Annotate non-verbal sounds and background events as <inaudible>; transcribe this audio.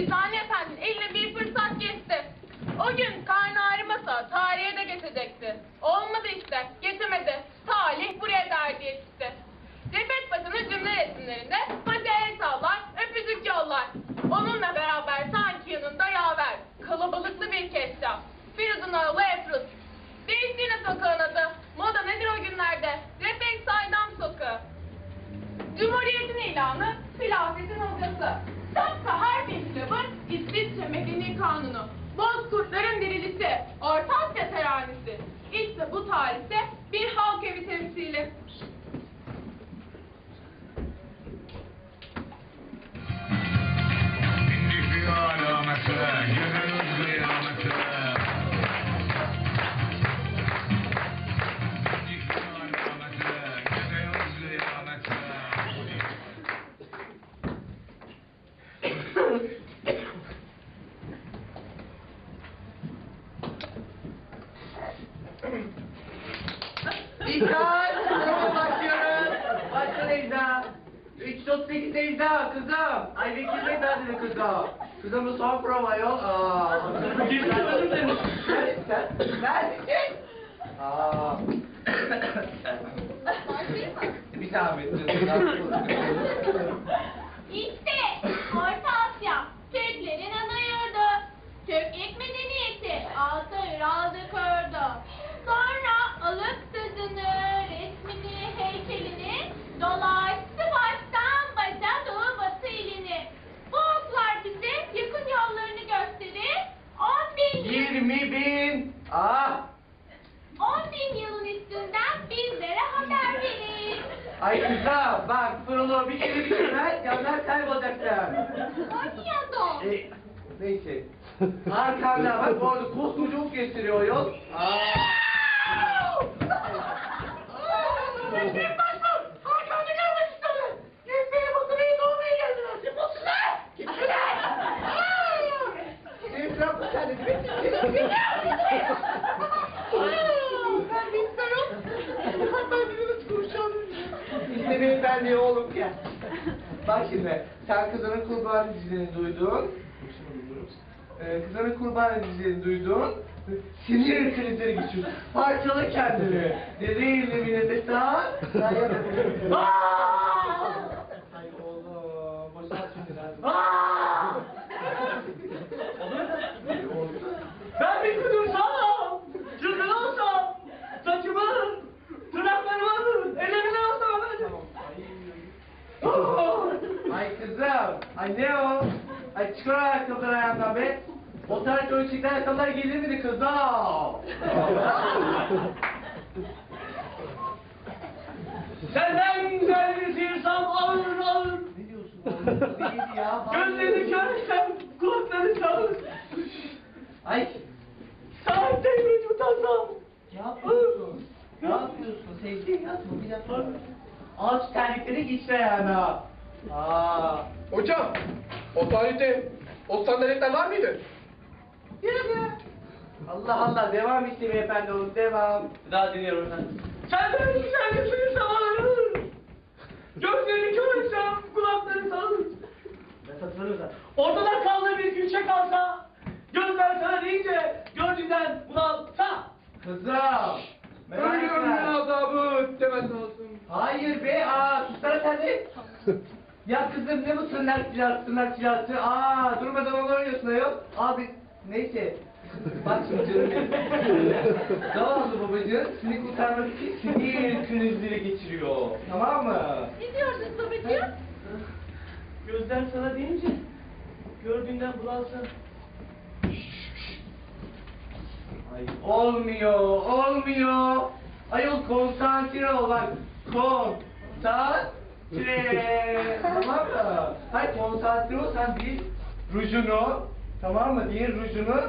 Vicdani Efendi'nin eline bir fırsat geçti. O gün karnı ağrımasa tarihe de geçecekti. Olmadı işte, Dikkat! Sınıfa başlıyoruz. Başla Necda. 338 Necda kızım. Ay Bekir Necda dedi kızım. Kızım bu son prova yol. Aa. Neredesin? Neredesin? Aa. Bir zahmet. İşte Orta Asya, Türklerin ana yurdu. Türk ilk medeniyeti, altı aldı Aa. 10 bin yılın üstünden bizlere haber verir. Ay kızım bak fırını bir kere kere yanlar kaybolacaktı. Hadi ya da. E, neyse. Arkanda bak orada koskoca ok gösteriyor yol. Aa. İşte beyefendi oğlum gel. Bak şimdi sen kızının kurban dizini duydun. Ee, kızının kurban dizini duydun. Sinir krizleri geçiyorsun. Parçala kendini. Dediğinle millete sağ. Ay oğlum. Boşalt şimdi lan. Ben bir kudursam, çılgın olsam, saçımı, tırnaklarımı elimine alsam Ay kızım. Ay ne o? Ay çıkar ayakkabıları ayağından be. O tarz ölçekli ayakkabılar gelir miydi kızım? <laughs> Senden güzel bir sirsam ağır ağır. ne diyorsun oğlum? Ya? Gözlerini kör etsem, kulakları sağır. Ay Saatte bir tutarsam. ne yapıyorsun? Ne yapıyorsun? Sevdiğin yapma bir. Al şu terlikleri geçme ayağına. Aa. Hocam, o tarihte o sandaletler var mıydı? Allah Allah devam işte beyefendi oğlum devam. Daha dinliyorum ben. Senden güzel bir sirsam ağır. Gözlerini kör etsem, kulakları sağır. Ortada kaldığı bir gülçe kalsa, gözler sana deyince gördüğünden bunalsa. Kızım. Ölüyorum ya azabı demez lazım. Hayır be aa susana sen de. <laughs> ya kızım ne bu tırnak cilası tırnak cilası aa durmadan onu oynuyorsun ayol. Abi neyse. Bak şimdi canım benim. <laughs> Zavallı babacığım seni kurtarmak için sinir krizleri geçiriyor. Tamam mı? Ne diyorsun babacığım? Gözler sana deyince gördüğünden bunalsın. Ay, olmuyor, olmuyor. Ayol konsantre ol bak. Konsantre. <laughs> tamam mı? Hayır konsantre ol sen bir rujunu, tamam mı? Bir rujunu